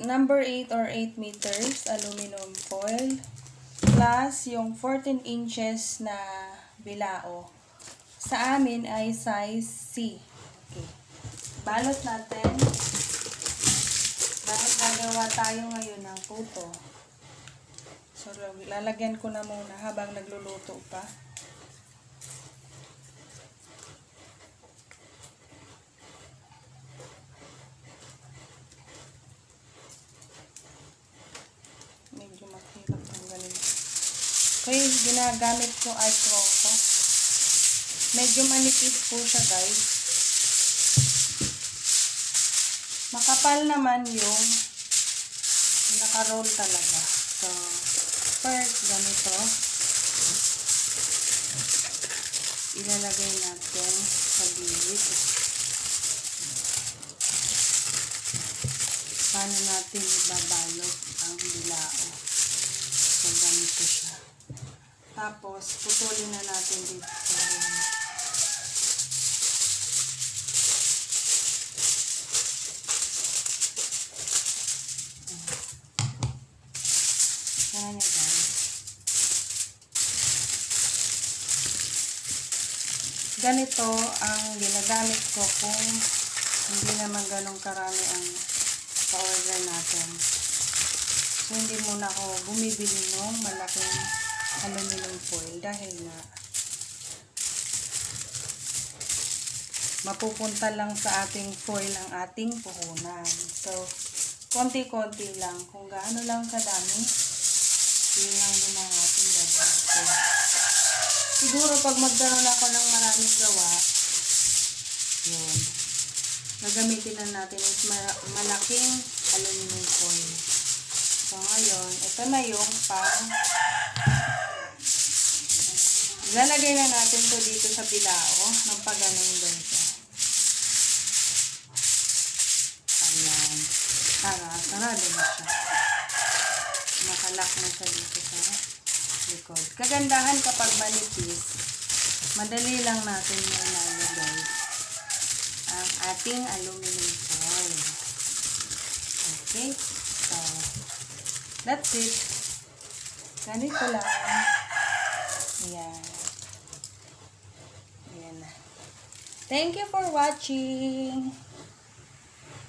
number 8 or 8 meters aluminum foil plus yung 14 inches na bilao. Sa amin ay size C. Okay. Balot natin. Dahil gagawa tayo ngayon ng puto. So, lalagyan ko na muna habang nagluluto pa. Medyo mahirap ang galing. Kaya ginagamit ko ay croco. Medyo manipis po siya guys. Makapal naman yung naka-roll talaga. So, first, ganito. Ilalagay natin sa gilid. Paano natin ibabalot ang bilao. So, ganito siya. Tapos, putulin na natin dito. Ganito ang ginagamit ko kung hindi naman ganong karami ang pa-order natin. So, hindi muna ako bumibili ng malaking aluminum foil dahil nga mapupunta lang sa ating foil ang ating puhunan. So, konti-konti lang. Kung gaano lang kadami, yun lang din ang ating gagawin. Siguro pag magkaroon ako ng maraming gawa, yun. Gagamitin na natin is ma- malaking aluminum foil. So, ngayon, ito na yung pang Lalagay na natin to dito sa bilao ng paganon ganito. Ayan. Tara, sarado na siya. Nakalak na siya dito sa likod. Kagandahan kapag manipis, madali lang natin ilalagay ang ating aluminum foil. Okay? So, that's it. Ganito lang. Ayan. Ayan. Thank you for watching.